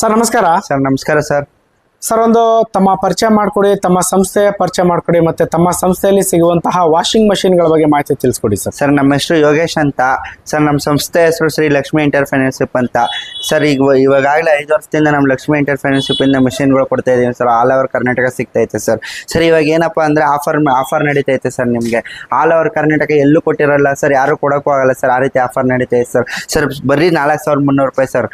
Sir ನಮಸ್ಕಾರ. Sir ನಮಸ್ಕಾರ sir. Sir, ಒಂದು ತಮ್ಮ ಪರಿಚಯ ಮಾಡಿಕೊಡಿ, ತಮ್ಮ ಸಂಸ್ಥೆಯ ಪರಿಚಯ ಮಾಡಿಕೊಡಿ, ಮತ್ತೆ ತಮ್ಮ ಸಂಸ್ಥೆಯಲ್ಲಿ ಸಿಗುವಂತಹ ವಾಷಿಂಗ್ ಮಷಿನ್ಗಳ ಬಗ್ಗೆ ಮಾಹಿತಿ ತಿಳಿಸ್ಕೊಡಿ ಸರ್. ಸರ್, ನಮ್ಮ ಹೆಸರು ಯೋಗೇಶ್ ಅಂತ. ಸರ್, ನಮ್ಮ ಸಂಸ್ಥೆ ಹೆಸರು ಶ್ರೀ ಲಕ್ಷ್ಮಿ ಇಂಟರ್ಫೈನಾನ್ಸಿಪ್ ಅಂತ. ಸರ್, ಈಗ ಇವಾಗಲೇ ಐದು ವರ್ಷದಿಂದ ನಮ್ಮ ಲಕ್ಷ್ಮಿ ಇಂಟರ್ಫೈನಾನ್ಸಿಪ್ ಇಂದ ಮಿಷಿನ್ಗಳು ಕೊಡ್ತಾ ಇದೀವಿ ಸರ್. ಆಲ್ ಓವರ್ ಕರ್ನಾಟಕ ಸಿಗ್ತೈತೆ ಸರ್. ಸರ್, ಇವಾಗ ಏನಪ್ಪ ಅಂದ್ರೆ ಆಫರ್ ಆಫರ್ ನಡೀತೈತೆ ಸರ್ ನಿಮಗೆ. ಆಲ್ ಓವರ್ ಕರ್ನಾಟಕ ಎಲ್ಲೂ ಕೊಟ್ಟಿರಲ್ಲ ಸರ್, ಯಾರು ಕೊಡೋಕ್ಕೂ ಆಗಲ್ಲ ಸರ್. ಆ ರೀತಿ ಆಫರ್ ನಡೀತೈತೆ ಸರ್. ಸರ್, ಬರೀ ನಾಲ್ಕು ಸಾವಿರದ ಮುನ್ನೂರು ರೂಪಾಯಿ ಸರ್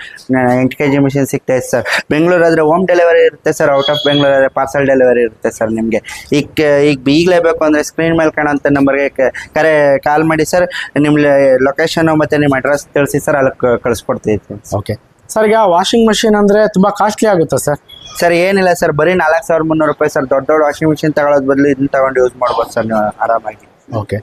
ಎಂಟು ಕೆ ಜಿ ಮಿಷಿನ್ ಸಿಗ್ತೈತೆ ಸರ್. ಬೆಂಗಳೂರು ಆದ್ರೆ ಹೋಮ್ ಡೆಲಿವರಿ ಇರುತ್ತೆ ಸರ್ ಔಟ್ ಆಫ್ ಬೆಂಗಳೂರಲ್ಲಿ ಪಾರ್ಸಲ್ ಡೆಲಿವರಿ ಇರುತ್ತೆ ಸರ್ ನಿಮಗೆ. ಈಗ ಈಗ ಈಗಲೇ ಬೇಕು ಅಂದರೆ ಸ್ಕ್ರೀನ್ ಮೇಲೆ ಕಾಣೋಂಥ ನಂಬರ್ಗೆ ಕರೆ ಕಾಲ್ ಮಾಡಿ ಸರ್ ನಿಮ್ಮ ಲೊಕೇಶನ್ ಮತ್ತು ನಿಮ್ಮ ಅಡ್ರೆಸ್ ತಿಳಿಸಿ ಸರ್ ಅಲ್ಲಿ ಕಳಿಸ್ಕೊಡ್ತೀವಿ ಓಕೆ ಸರ್ ಈಗ ವಾಷಿಂಗ್ ಮಷಿನ್ ಅಂದ್ರೆ ತುಂಬಾ ಕಾಸ್ಟ್ಲಿ ಆಗುತ್ತೆ ಸರ್. ಸರ್ ಏನಿಲ್ಲ ಸರ್ ಬರೀ ನಾಲ್ಕು ಸಾವಿರದ ಮುನ್ನೂರು ರೂಪಾಯಿ ಸರ್. ದೊಡ್ಡ ದೊಡ್ಡ ವಾಷಿಂಗ್ ಮಿಷಿನ್ ತಗೊಳ್ಳೋದು ಬದಲು ಇದನ್ನ ತಗೊಂಡು ಯೂಸ್ ಮಾಡ್ಬೋದು ಸರ್ ನೀವು ಆರಾಮಾಗಿ. ಓಕೆ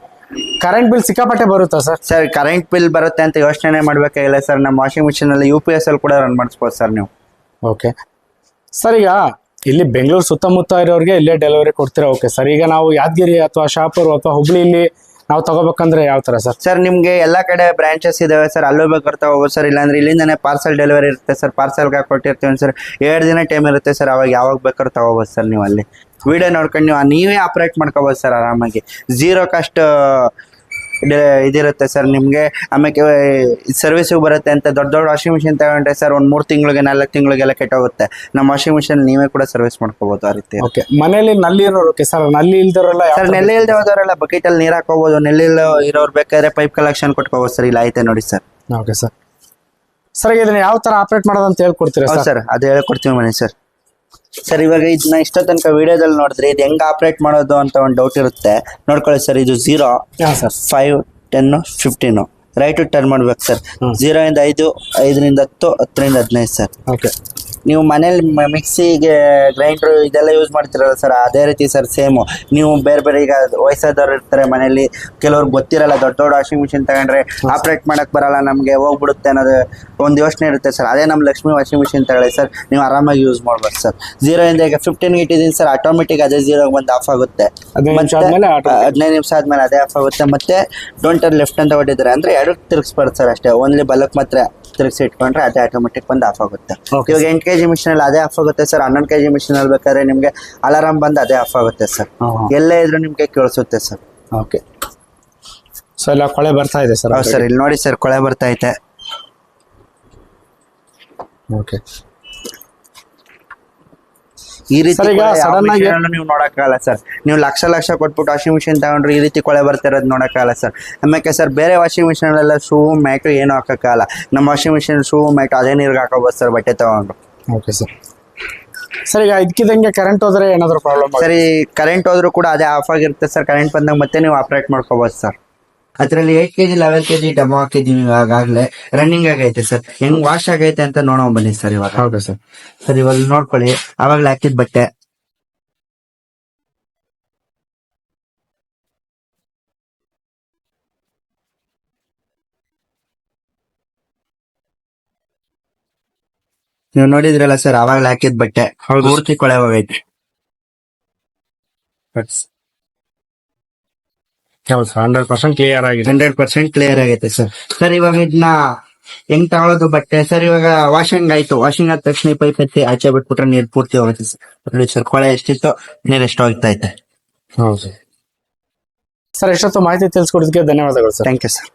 ಕರೆಂಟ್ ಬಿಲ್ ಸಿಕ್ಕಾಪಟ್ಟೆ ಬರುತ್ತಾ ಸರ್? ಸರ್ ಕರೆಂಟ್ ಬಿಲ್ ಬರುತ್ತೆ ಅಂತ ಯೋಚನೆ ಮಾಡಬೇಕಾಗಿಲ್ಲ ಸರ್. ನಮ್ಮ ವಾಷಿಂಗ್ ಮಿಷಿನಲ್ಲಿ ಯು ಪಿ ಎಸ್ ಅಲ್ಲಿ ಕೂಡ ರನ್ ಮಾಡಿಸ್ಬೋದು ಸರ್ ನೀವು. ಓಕೆ ಸರ್, ಈಗ ಇಲ್ಲಿ ಬೆಂಗಳೂರು ಸುತ್ತಮುತ್ತ ಇರೋರಿಗೆ ಇಲ್ಲೇ ಡೆಲಿವರಿ ಕೊಡ್ತೀರಾ? ಓಕೆ ಸರ್ ಈಗ ನಾವು ಯಾದಗಿರಿ ಅಥವಾ ಶಾಪುರ್ ಅಥವಾ ಹುಬ್ಳಿಲಿ ನಾವು ತಗೋಬೇಕಂದ್ರೆ ಯಾವ ಥರ ಸರ್ ಸರ್ ನಿಮಗೆ ಎಲ್ಲ ಕಡೆ ಬ್ರಾಂಚಸ್ ಇದಾವೆ ಸರ್ ಅಲ್ಲೂ ಬೇಕಾಗ್ತಾ ಹೋಗೋದು ಸರ್ ಇಲ್ಲಾಂದ್ರೆ ಇಲ್ಲಿಂದನೇ ಪಾರ್ಸಲ್ ಡೆಲಿವರಿ ಇರುತ್ತೆ ಸರ್ ಪಾರ್ಸಲ್ಗೆ ಕೊಟ್ಟಿರ್ತೀವಿ ಸರ್ ಎರಡು ದಿನ ಟೈಮ್ ಇರುತ್ತೆ ಸರ್ ಅವಾಗ ಯಾವಾಗ ಬೇಕಾದ್ರೂ ತಗೋಬೋದು ಸರ್ ನೀವು ಅಲ್ಲಿ. ವಿಡಿಯೋ ನೋಡ್ಕೊಂಡು ನೀವು, ನೀವೇ ಆಪ್ರೇಟ್ ಮಾಡ್ಕೋಬೋದು ಸರ್ ಆರಾಮಾಗಿ. ಝೀರೋ ಕಾಸ್ಟ್ ಇದಿರುತ್ತೆ ಸರ್ ನಿಮಗೆ. ಆಮೇಲೆ ಸರ್ವಿಸಿಗೆ ಬರುತ್ತೆ ಅಂತ ದೊಡ್ಡ ದೊಡ್ಡ ವಾಷಿಂಗ್ ಮಿಷಿನ್ ತಗೊಂಡ್ರೆ ಸರ್ ಒಂದು ಮೂರು ತಿಂಗಳಿಗೆ ನಾಲ್ಕು ತಿಂಗಳಿಗೆಲ್ಲ ಕೆಟ್ಟೋಗುತ್ತೆ. ನಮ್ಮ ವಾಷಿಂಗ್ ಮಿಷಿನ್ ನೀವೇ ಕೂಡ ಸರ್ವಿಸ್ ಮಾಡ್ಕೋಬೋದು ಆ ರೀತಿ. ಓಕೆ ಮನೇಲಿ ನಲ್ಲಿ ಇರೋರು ಸರ್ನಲ್ಲಿ ಇಲ್ದಿರೋಲ್ಲ ಸರ್ ನೆಲ್ಲಿ ನೆಲೆ ಇಲ್ದೆ ಹೋದವರೆಲ್ಲ ಬಕೆಟ್ ಅಲ್ಲಿ ನೀರು ಹಾಕೋಬಹುದು ನೆಲ್ಲಿ ಇರೋರು ಬೇಕಾದ್ರೆ ಪೈಪ್ ಕಲೆಕ್ಷನ್ ಕೊಟ್ಕೋಬೋದು ಸರ್ ಇಲ್ಲ ಐತೆ ನೋಡಿ ಸರ್. Okay sir. ಸರ್ ಇದನ್ನ ಯಾವ ತರ ಆಪರೇಟ್ ಮಾಡೋದು ಅಂತ ಹೇಳ್ಕೊಡ್ತೀರಾ ಸರ್ ಅದು ಹೇಳ್ಕೊಡ್ತೀವಿ ಮನೆ ಸರ್. ಸರ್ ಇವಾಗ ಇದನ್ನ ಇಷ್ಟ ತನಕ ವಿಡಿಯೋದಲ್ಲಿ ನೋಡಿದ್ರೆ ಇದು ಹೆಂಗ್ ಆಪರೇಟ್ ಮಾಡೋದು ಅಂತ ಒಂದು ಡೌಟ್ ಇರುತ್ತೆ. ನೋಡ್ಕೊಳ್ಳಿ ಸರ್ ಇದು zero five ten fifteen right turn ಮಾಡ್ಬೇಕು ಸರ್. ಜೀರೋ ಝೀರೋ ಇಂದ ಐದು ಐದರಿಂದ ಹತ್ತು ಹತ್ತರಿಂದ ಹದಿನೈದು ಸರ್. ಓಕೆ ನೀವು ಮನೇಲಿ ಮಿಕ್ಸಿಗೆ ಗ್ರೈಂಡ್ರು ಇದೆಲ್ಲ ಯೂಸ್ ಮಾಡ್ತಿರಲ್ಲ ಸರ್ ಅದೇ ರೀತಿ ಸರ್ ಸೇಮು ನೀವು ಬೇರೆ ಬೇರೆ ಈಗ ವಯಸ್ಸಾದವ್ರು ಇರ್ತಾರೆ ಮನೇಲಿ ಕೆಲವ್ರು ಗೊತ್ತಿರಲ್ಲ ದೊಡ್ಡ ದೊಡ್ಡ ವಾಷಿಂಗ್ ಮಿಷಿನ್ ತಗೊಂಡ್ರೆ ಆಪ್ರೇಟ್ ಮಾಡಕ್ ಬರಲ್ಲ ನಮಗೆ ಹೋಗ್ಬಿಡುತ್ತೆ ಅನ್ನೋದು ಒಂದು ಯೋಚನೆ ಇರುತ್ತೆ ಸರ್ ಅದೇ ನಮ್ಮ ಲಕ್ಷ್ಮಿ ವಾಷಿಂಗ್ ಮಿಷಿನ್ ತಗೊಳ್ಳಿ ಸರ್ ನೀವು ಆರಾಮಾಗಿ ಯೂಸ್ ಮಾಡ್ಬೋದು ಸರ್ ಜೀರೋ ಇಂದ ಈಗ ಫಿಫ್ಟೀನ್ ಇಟ್ಟಿದ್ದೀನಿ ಸರ್ ಆಟೋಮೆಟಿಕ್ ಅದೇ ಜೀರೋ ಬಂದು ಆಫ್ ಆಗುತ್ತೆ. ಹದಿನೈದು ನಿಮಿಷ ಆದ್ಮೇಲೆ ಅದೇ ಆಫ್ ಆಗುತ್ತೆ. ಮತ್ತೆ ಡೋಂಟ್ ಟರ್ನ್ ಲೆಫ್ಟ್ ಅಂತ ಹೊಟ್ಟಿದ್ದಾರೆ ಅಂದ್ರೆ ಎರಡು ತಿರುಗಿಸ್ಬಾರ್ದು ಸರ್ ಅಷ್ಟೇ. ಓನ್ಲಿ ಬಲಕ್ ಮಾತ್ರ ತಿರುಗಿಸಿ ಇಟ್ಕೊಂಡ್ರೆ ಅದೇ ಆಟೋಮೆಟಿಕ್ ಬಂದು ಆಫ್ ಆಗುತ್ತೆ. ಇವಾಗ ಎಂಟು ಕೆಜಿ ಮಿಷಿನ್ ಅಲ್ಲಿ ಅದೇ ಆಫ್ ಆಗುತ್ತೆ ಸರ್ ಹನ್ನೊಂದು ಕೆಜಿ ಮಿಷಿನ್ ಅಲ್ಲಿ ಬೇಕಾದ್ರೆ ನಿಮ್ಗೆ ಅಲಾರಾಮ್ ಬಂದು ಅದೇ ಆಫ್ ಆಗುತ್ತೆ ಸರ್. ಎಲ್ಲೇ ಇದ್ರೂ ನಿಮ್ಗೆ ಕೇಳಿಸುತ್ತೆ ಸರ್ ಓಕೆ ಸೊ ಎಲ್ಲ ಕೊಳೆ ಬರ್ತಾ ಇದೆ ಸರ್ ಹೌದು ಸರ್ ಇಲ್ಲಿ ನೋಡಿ ಸರ್ ಕೊಳೆ ಬರ್ತಾ ಐತೆ. ಓಕೆ ಈ ರೀತಿ ಸಡನ್ ಆಗಿ- ನೀವು ನೋಡಕ್ಕಾಗಲ್ಲ ಸರ್ ನೀವು ಲಕ್ಷ ಲಕ್ಷ ಕೊಟ್ಬಿಟ್ಟು ವಾಷಿಂಗ್ ಮಿಷಿನ್ ತಗೊಂಡ್ರೆ ಈ ರೀತಿ ಕೊಳೆ ಬರ್ತಿರೋದು ನೋಡಕ್ಕಾಗಲ್ಲ ಸರ್ ಆಮೇಲೆ ಸರ್ ಬೇರೆ ವಾಷಿಂಗ್ ಮಿಷಿನ್ ಎಲ್ಲ ಶೂ ಮ್ಯಾಟು ಏನು ಹಾಕಕ್ಕಾಗಲ್ಲ. ನಮ್ಮ ವಾಷಿಂಗ್ ಮಿಷಿನ್ ಶೂ ಮ್ಯಾಟು ಅದೇ ನೀರಿಗೆ ಹಾಕೋಬೋದು ಸರ್ ಬಟ್ಟೆ ತಗೊಂಡು. ಓಕೆ ಸರ್ ಸರ್ ಈಗ ಇದಕ್ಕಿದಂಗೆ ಕರೆಂಟ್ ಹೋದ್ರೆ ಏನಾದರೂ ಪ್ರಾಬ್ಲಮ್ ಸರಿ ಕರೆಂಟ್ ಹೋದ್ರೂ ಕೂಡ ಅದೇ ಆಫ್ ಆಗಿರುತ್ತೆ ಸರ್ ಕರೆಂಟ್ ಬಂದಾಗ ಮತ್ತೆ ನೀವು ಆಪರೇಟ್ ಮಾಡ್ಕೋಬಹುದು ಸರ್ ಅದರಲ್ಲಿ ಏಟ್ ಕೆಜಿ ಲೆವೆಲ್ ಕೆಜಿ ಡಬ್ಬಾ ಹಾಕಿದೀವಿ ಇವಾಗಲೇ ರನ್ನಿಂಗ್ ಆಗೈತೆ ಸರ್ ಹೆಂಗ್ ವಾಶ್ ಆಗೈತೆ ಅಂತ ನೋಡೋ ಬನ್ನಿ ಸರ್ ಇವಾಗ. ಹೌದು ಸರ್ ಸರ್ ಇವಾಗ ನೋಡ್ಕೊಳ್ಳಿ. ಆವಾಗಲೇ ಹಾಕಿದ ಬಟ್ಟೆ. ನೀವು ನೋಡಿದ್ರಲ್ಲ ಸರ್ ಅವಾಗ್ಲೇ ಹಾಕಿದ ಬಟ್ಟೆ. ಹೌದು. ಪೂರ್ತಿ ಕೊಳೆ ಹೋಗೈತೆ ಹೌದು ಹಂಡ್ರೆಡ್ ಪರ್ಸೆಂಟ್ ಕ್ಲಿಯರ್ ಆಗಿದೆ. ಹಂಡ್ರೆಡ್ ಪರ್ಸೆಂಟ್ ಕ್ಲಿಯರ್ ಆಗೈತೆ ಸರ್. ಸರ್ ಇವಾಗ ಇದನ್ನ ಹೆಂಗ್ ತಗೊಳ್ಳೋದು ಬಟ್ಟೆ? ಸರ್ ಇವಾಗ ವಾಷಿಂಗ್ ಆಯ್ತು. ವಾಷಿಂಗ್ ಆದ ತಕ್ಷಣ ಈ ಪೈಪ್ ಎತ್ತಿ ಆಚೆ ಬಿಟ್ಬಿಟ್ರೆ ನೀರ್ ಪೂರ್ತಿ ಹೋಗುತ್ತೆ ಸರ್. ನೋಡಿ ಸರ್ ಕೊಳೆ ಎಷ್ಟಿತ್ತು ನೀರ್ ಎಷ್ಟು ಹೋಗ್ತಾ ಐತೆ ಹೌದು. ಸರ್ ಸರ್ ಎಷ್ಟೊತ್ತು ಮಾಹಿತಿ ತಿಳಿಸ್ಕೊಡೋದಕ್ಕೆ ಧನ್ಯವಾದಗಳು ಸರ್. Thank you sir